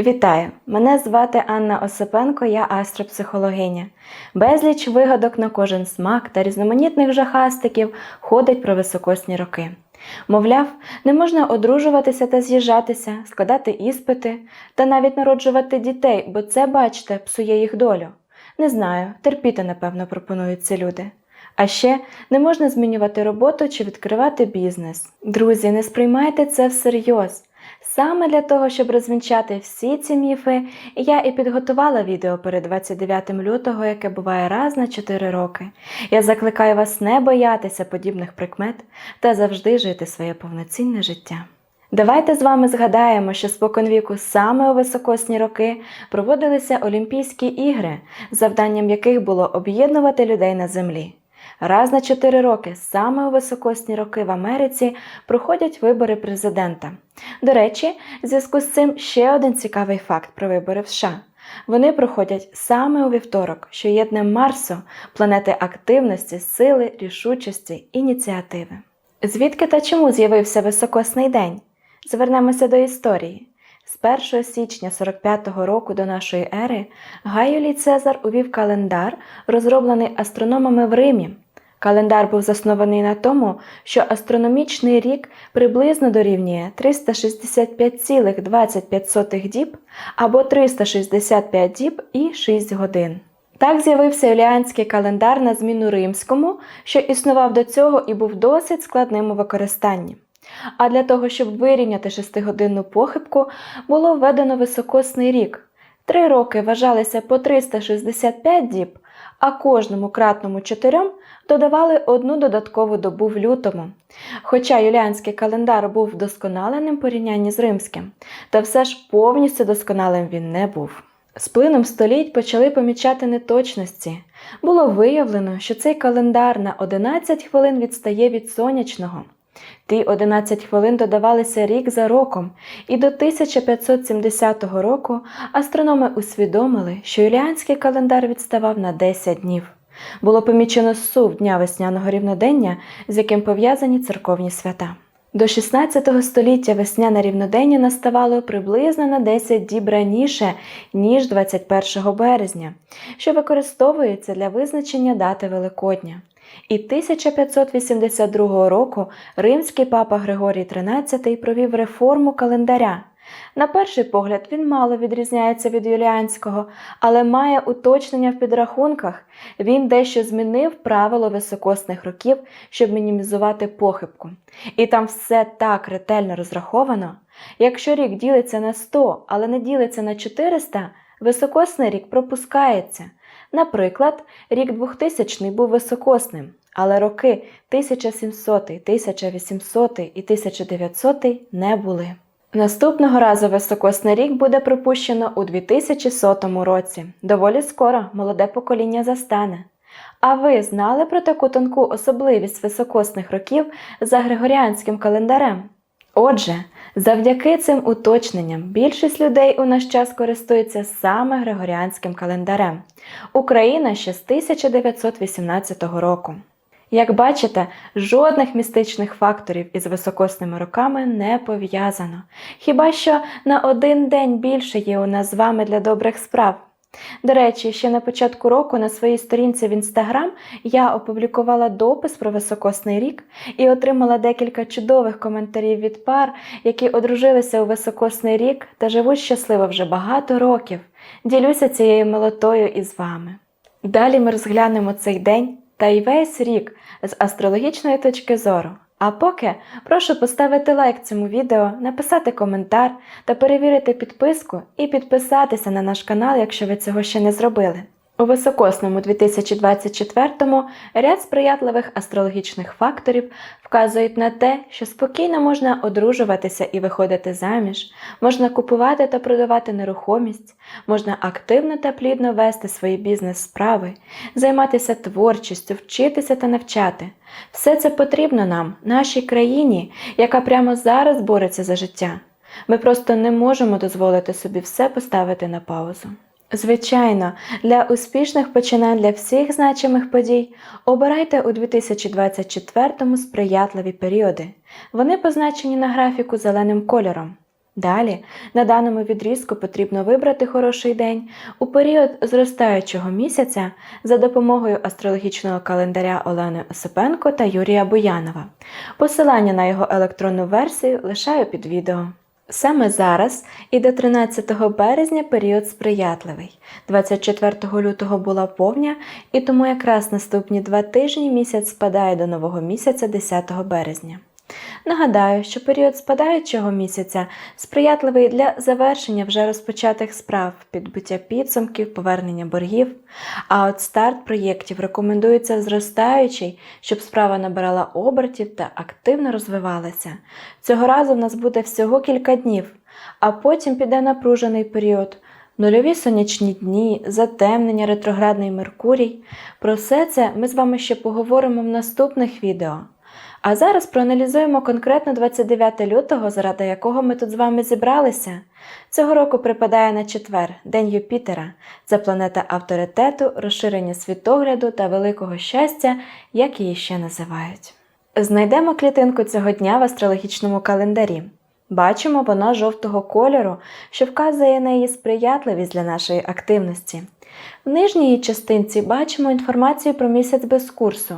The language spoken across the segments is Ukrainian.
Вітаю! Мене звати Анна Осипенко, я астропсихологиня. Безліч вигадок на кожен смак та різноманітних жахастиків ходить про високосні роки. Мовляв, не можна одружуватися та з'їжджатися, складати іспити та навіть народжувати дітей, бо це, бачите, псує їх долю. Не знаю, терпіти, напевно, пропонують ці люди. А ще не можна змінювати роботу чи відкривати бізнес. Друзі, не сприймайте це всерйоз. Саме для того, щоб розвінчати всі ці міфи, я і підготувала відео перед 29 лютого, яке буває раз на 4 роки. Я закликаю вас не боятися подібних прикмет та завжди жити своє повноцінне життя. Давайте з вами згадаємо, що споконвіку саме у високосні роки проводилися Олімпійські ігри, завданням яких було об'єднувати людей на землі. Раз на 4 роки, саме у високосні роки в Америці, проходять вибори президента. До речі, в зв'язку з цим ще один цікавий факт про вибори в США. Вони проходять саме у вівторок, що є днем Марсу, планети активності, сили, рішучості, ініціативи. Звідки та чому з'явився високосний день? Звернемося до історії. З 1 січня 45-го року до нашої ери Гай Юлій Цезар увів календар, розроблений астрономами в Римі. Календар був заснований на тому, що астрономічний рік приблизно дорівнює 365,25 діб або 365 діб і 6 годин. Так з'явився юліанський календар на зміну римському, що існував до цього і був досить складним у використанні. А для того, щоб вирівняти шестигодинну похибку, було введено високосний рік. Три роки вважалися по 365 діб, а кожному кратному чотирьом додавали одну додаткову добу в лютому. Хоча юліанський календар був вдосконаленим в порівнянні з римським, та все ж повністю досконалим він не був. З плином століть почали помічати неточності. Було виявлено, що цей календар на 11 хвилин відстає від сонячного. Ті 11 хвилин додавалися рік за роком, і до 1570 року астрономи усвідомили, що юліанський календар відставав на 10 днів. Було помічено сув дня весняного рівнодення, з яким пов'язані церковні свята. До 16 століття весняне рівнодення наставало приблизно на 10 діб раніше, ніж 21 березня, що використовується для визначення дати Великодня. І 1582 року римський папа Григорій XIII провів реформу календаря. На перший погляд він мало відрізняється від юліанського, але має уточнення в підрахунках. Він дещо змінив правило високосних років, щоб мінімізувати похибку. І там все так ретельно розраховано. Якщо рік ділиться на 100, але не ділиться на 400, високосний рік пропускається. Наприклад, рік 2000 був високосним, але роки 1700, 1800 і 1900 не були. Наступного разу високосний рік буде пропущено у 2100 році. Доволі скоро молоде покоління застане. А ви знали про таку тонку особливість високосних років за григоріанським календарем? Отже, завдяки цим уточненням більшість людей у наш час користується саме григоріанським календарем. Україна ще з 1918 року. Як бачите, жодних містичних факторів із високосними роками не пов'язано. Хіба що на один день більше є у нас з вами для добрих справ. До речі, ще на початку року на своїй сторінці в інстаграм я опублікувала допис про високосний рік і отримала декілька чудових коментарів від пар, які одружилися у високосний рік та живуть щасливо вже багато років. Ділюся цією милотою із вами. Далі ми розглянемо цей день та й весь рік з астрологічної точки зору. А поки прошу поставити лайк цьому відео, написати коментар та перевірити підписку і підписатися на наш канал, якщо ви цього ще не зробили. У високосному 2024-му ряд сприятливих астрологічних факторів вказують на те, що спокійно можна одружуватися і виходити заміж, можна купувати та продавати нерухомість, можна активно та плідно вести свої бізнес-справи, займатися творчістю, вчитися та навчати. Все це потрібно нам, нашій країні, яка прямо зараз бореться за життя. Ми просто не можемо дозволити собі все поставити на паузу. Звичайно, для успішних починань для всіх значимих подій обирайте у 2024 сприятливі періоди. Вони позначені на графіку зеленим кольором. Далі на даному відрізку потрібно вибрати хороший день у період зростаючого місяця за допомогою астрологічного календаря Олени Осипенко та Юрія Буянова. Посилання на його електронну версію лишаю під відео. Саме зараз і до 13 березня період сприятливий. 24 лютого була повня, і тому якраз наступні два тижні місяць спадає до нового місяця 10 березня. Нагадаю, що період спадаючого місяця сприятливий для завершення вже розпочатих справ, підбиття підсумків, повернення боргів. А от старт проєктів рекомендується зростаючий, щоб справа набирала обертів та активно розвивалася. Цього разу в нас буде всього кілька днів, а потім піде напружений період. Нульові сонячні дні, затемнення, ретроградний Меркурій. Про все це ми з вами ще поговоримо в наступних відео. А зараз проаналізуємо конкретно 29 лютого, заради якого ми тут з вами зібралися. Цього року припадає на четвер, День Юпітера. Це планета авторитету, розширення світогляду та великого щастя, як її ще називають. Знайдемо клітинку цього дня в астрологічному календарі. Бачимо, вона жовтого кольору, що вказує на її сприятливість для нашої активності. В нижній частинці бачимо інформацію про місяць без курсу.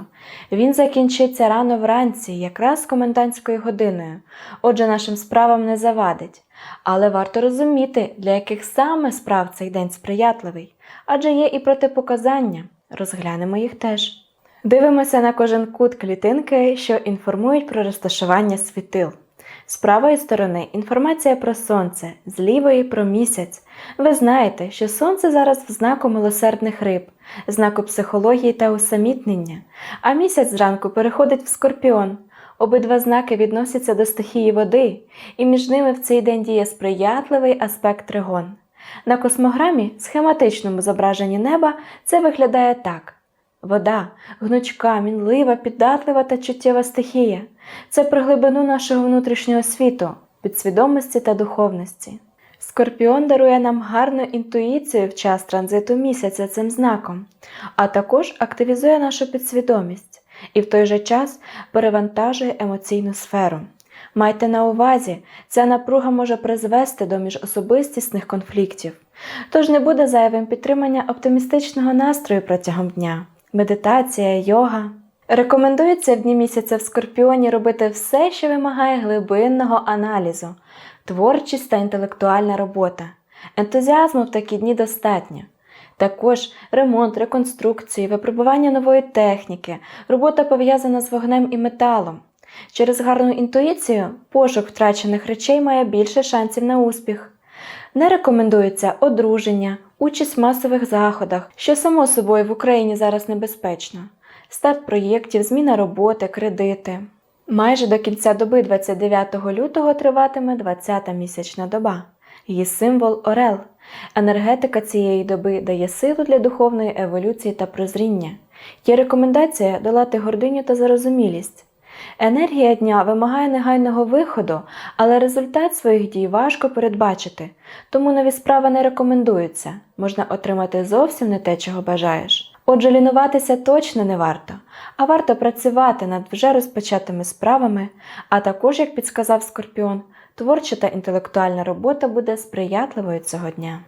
Він закінчиться рано вранці, якраз комендантською годиною, отже, нашим справам не завадить. Але варто розуміти, для яких саме справ цей день сприятливий, адже є і протипоказання. Розглянемо їх теж. Дивимося на кожен кут клітинки, що інформують про розташування світил. З правої сторони інформація про сонце, з лівої про місяць. Ви знаєте, що сонце зараз в знаку милосердних риб, знаку психології та усамітнення, а місяць зранку переходить в скорпіон. Обидва знаки відносяться до стихії води, і між ними в цей день діє сприятливий аспект тригон. На космограмі, схематичному зображенні неба, це виглядає так. Вода, гнучка, мінлива, піддатлива та чуттєва стихія це про глибину нашого внутрішнього світу, підсвідомості та духовності. Скорпіон дарує нам гарну інтуїцію в час транзиту місяця цим знаком, а також активізує нашу підсвідомість і в той же час перевантажує емоційну сферу. Майте на увазі, ця напруга може призвести до міжособистісних конфліктів, тож не буде зайвим підтримання оптимістичного настрою протягом дня медитація, йога. Рекомендується в дні місяця в Скорпіоні робити все, що вимагає глибинного аналізу, творчість та інтелектуальна робота. Ентузіазму в такі дні достатньо. Також ремонт, реконструкції, випробування нової техніки, робота пов'язана з вогнем і металом. Через гарну інтуїцію пошук втрачених речей має більше шансів на успіх. Не рекомендується одруження, участь в масових заходах, що само собою в Україні зараз небезпечно, старт проєктів, зміна роботи, кредити. Майже до кінця доби 29 лютого триватиме 20-та місячна доба. Її символ Орел. Енергетика цієї доби дає силу для духовної еволюції та прозріння. Є рекомендація долати гординю та зарозумілість. Енергія дня вимагає негайного виходу, але результат своїх дій важко передбачити, тому нові справи не рекомендуються, можна отримати зовсім не те, чого бажаєш. Отже, лінуватися точно не варто, а варто працювати над вже розпочатими справами, а також, як підсказав Скорпіон, творча та інтелектуальна робота буде сприятливою цього дня.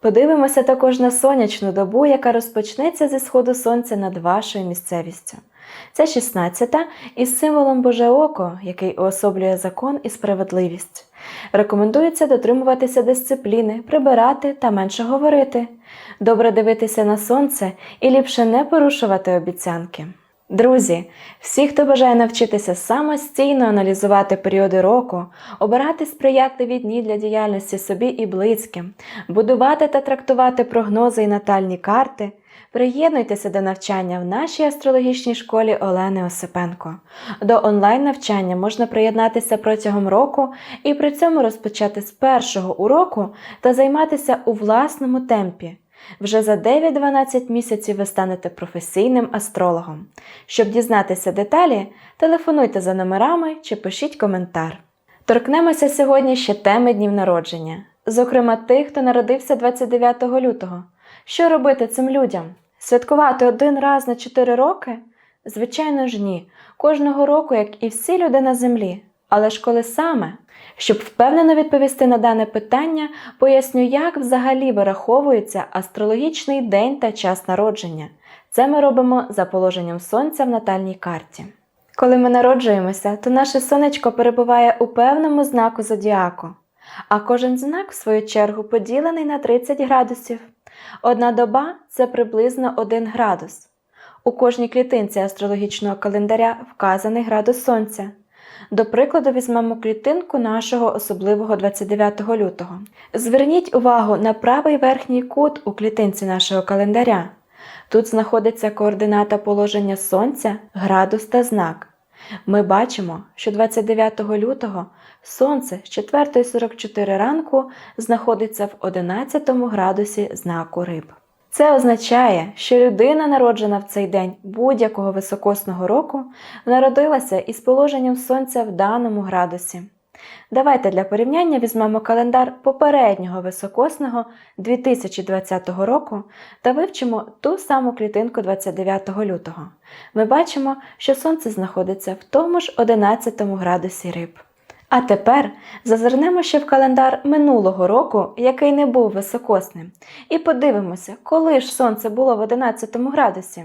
Подивимося також на сонячну добу, яка розпочнеться зі сходу сонця над вашою місцевістю. Це 16-та із символом Боже Око, який уособлює закон і справедливість. Рекомендується дотримуватися дисципліни, прибирати та менше говорити, добре дивитися на сонце і ліпше не порушувати обіцянки. Друзі, всі, хто бажає навчитися самостійно аналізувати періоди року, обирати сприятливі дні для діяльності собі і близьким, будувати та трактувати прогнози і натальні карти, приєднуйтеся до навчання в нашій астрологічній школі Олени Осипенко. До онлайн-навчання можна приєднатися протягом року і при цьому розпочати з першого уроку та займатися у власному темпі. Вже за 9-12 місяців ви станете професійним астрологом. Щоб дізнатися деталі, телефонуйте за номерами чи пишіть коментар. Торкнемося сьогодні ще теми днів народження, зокрема тих, хто народився 29 лютого. Що робити цим людям? Святкувати один раз на 4 роки? Звичайно ж ні. Кожного року, як і всі люди на землі. Але ж коли саме? Щоб впевнено відповісти на дане питання, поясню, як взагалі вираховується астрологічний день та час народження. Це ми робимо за положенням сонця в натальній карті. Коли ми народжуємося, то наше сонечко перебуває у певному знаку зодіаку, а кожен знак, в свою чергу, поділений на 30 градусів. Одна доба це приблизно 1 градус. У кожній клітинці астрологічного календаря вказаний градус сонця. До прикладу, візьмемо клітинку нашого особливого 29 лютого. Зверніть увагу на правий верхній кут у клітинці нашого календаря. Тут знаходиться координата положення сонця, градус та знак. Ми бачимо, що 29 лютого сонце з 4.44 ранку знаходиться в 11 градусі знаку риб. Це означає, що людина, народжена в цей день будь-якого високосного року, народилася із положенням сонця в даному градусі. Давайте для порівняння візьмемо календар попереднього високосного 2020 року та вивчимо ту саму клітинку 29 лютого. Ми бачимо, що сонце знаходиться в тому ж 11 градусі риб. А тепер зазирнемо ще в календар минулого року, який не був високосним, і подивимося, коли ж сонце було в 11 градусі.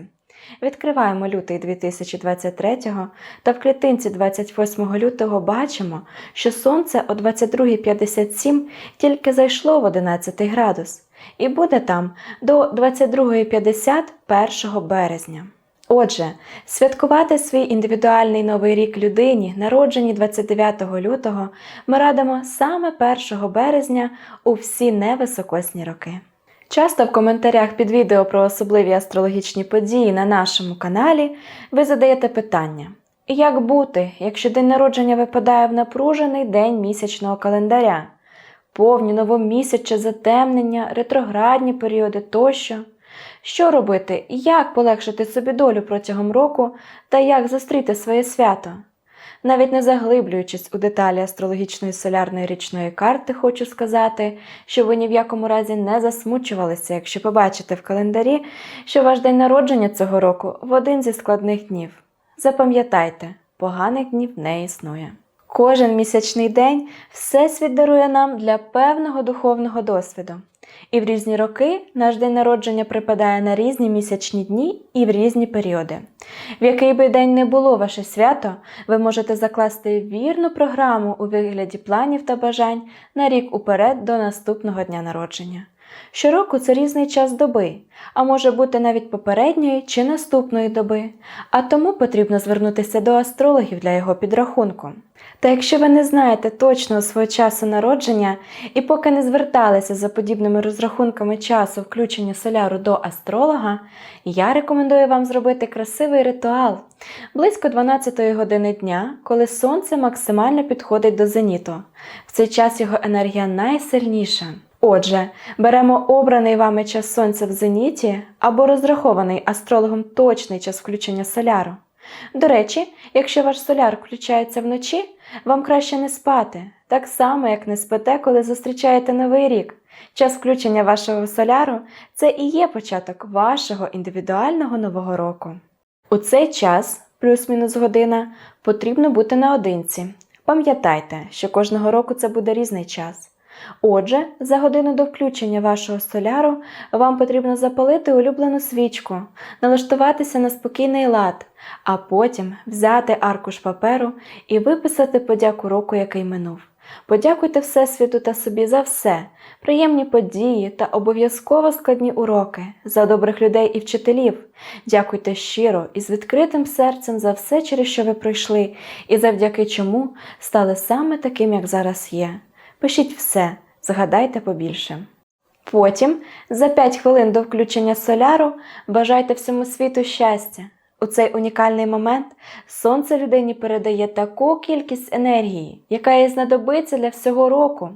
Відкриваємо лютий 2023 та в клітинці 28 лютого бачимо, що сонце о 22.57 тільки зайшло в 11 градус і буде там до 22.50 1 березня. Отже, святкувати свій індивідуальний новий рік людині, народженій 29 лютого, ми радимо саме 1 березня у всі невисокосні роки. Часто в коментарях під відео про особливі астрологічні події на нашому каналі ви задаєте питання: як бути, якщо день народження випадає в напружений день місячного календаря, повні новомісяче затемнення, ретроградні періоди тощо? Що робити, як полегшити собі долю протягом року та як зустріти своє свято? Навіть не заглиблюючись у деталі астрологічної солярної річної карти, хочу сказати, що ви ні в якому разі не засмучувалися, якщо побачите в календарі, що ваш день народження цього року в один зі складних днів. Запам'ятайте, поганих днів не існує. Кожен місячний день Всесвіт дарує нам для певного духовного досвіду. І в різні роки наш день народження припадає на різні місячні дні і в різні періоди. В який би день не було ваше свято, ви можете закласти вірну програму у вигляді планів та бажань на рік уперед до наступного дня народження. Щороку це різний час доби, а може бути навіть попередньої чи наступної доби, а тому потрібно звернутися до астрологів для його підрахунку. Та якщо ви не знаєте точного свого часу народження і поки не зверталися за подібними розрахунками часу включення соляру до астролога, я рекомендую вам зробити красивий ритуал близько 12-ї години дня, коли сонце максимально підходить до зеніту. В цей час його енергія найсильніша. Отже, беремо обраний вами час сонця в зеніті або розрахований астрологом точний час включення соляру. До речі, якщо ваш соляр включається вночі, вам краще не спати, так само, як не спите, коли зустрічаєте новий рік. Час включення вашого соляру це і є початок вашого індивідуального нового року. У цей час, плюс-мінус година, потрібно бути наодинці. Пам'ятайте, що кожного року це буде різний час. Отже, за годину до включення вашого соляру вам потрібно запалити улюблену свічку, налаштуватися на спокійний лад, а потім взяти аркуш паперу і виписати подяку року, який минув. Подякуйте Всесвіту та собі за все, приємні події та обов'язково складні уроки, за добрих людей і вчителів. Дякуйте щиро і з відкритим серцем за все, через що ви пройшли, і завдяки чому стали саме таким, як зараз є. Пишіть все, згадайте побільше. Потім, за 5 хвилин до включення соляру, бажайте всьому світу щастя. У цей унікальний момент сонце людині передає таку кількість енергії, яка їй знадобиться для всього року.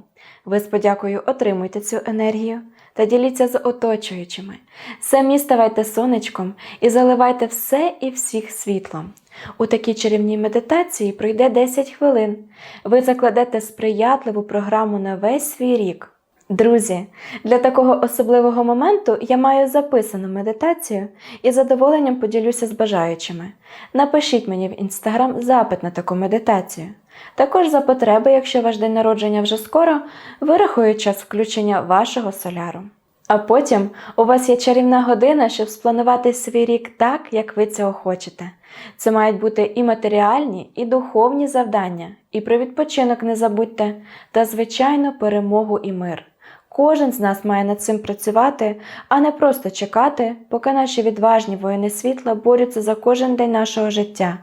Ви з подякою отримуйте цю енергію та діліться з оточуючими. Самі ставайте сонечком і заливайте все і всіх світлом. У такій чарівній медитації пройде 10 хвилин. Ви закладете сприятливу програму на весь свій рік. Друзі, для такого особливого моменту я маю записану медитацію і задоволенням поділюся з бажаючими. Напишіть мені в інстаграм запит на таку медитацію. Також за потреби, якщо ваш день народження вже скоро, вирахують час включення вашого соляру. А потім у вас є чарівна година, щоб спланувати свій рік так, як ви цього хочете. Це мають бути і матеріальні, і духовні завдання, і про відпочинок не забудьте, та, звичайно, перемогу і мир. Кожен з нас має над цим працювати, а не просто чекати, поки наші відважні воїни світла борються за кожен день нашого життя.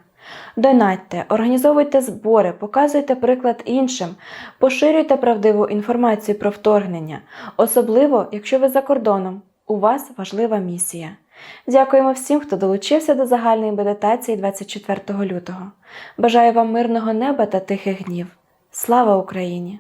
Донатьте, організовуйте збори, показуйте приклад іншим, поширюйте правдиву інформацію про вторгнення, особливо, якщо ви за кордоном. У вас важлива місія. Дякуємо всім, хто долучився до загальної медитації 24 лютого. Бажаю вам мирного неба та тихих днів. Слава Україні!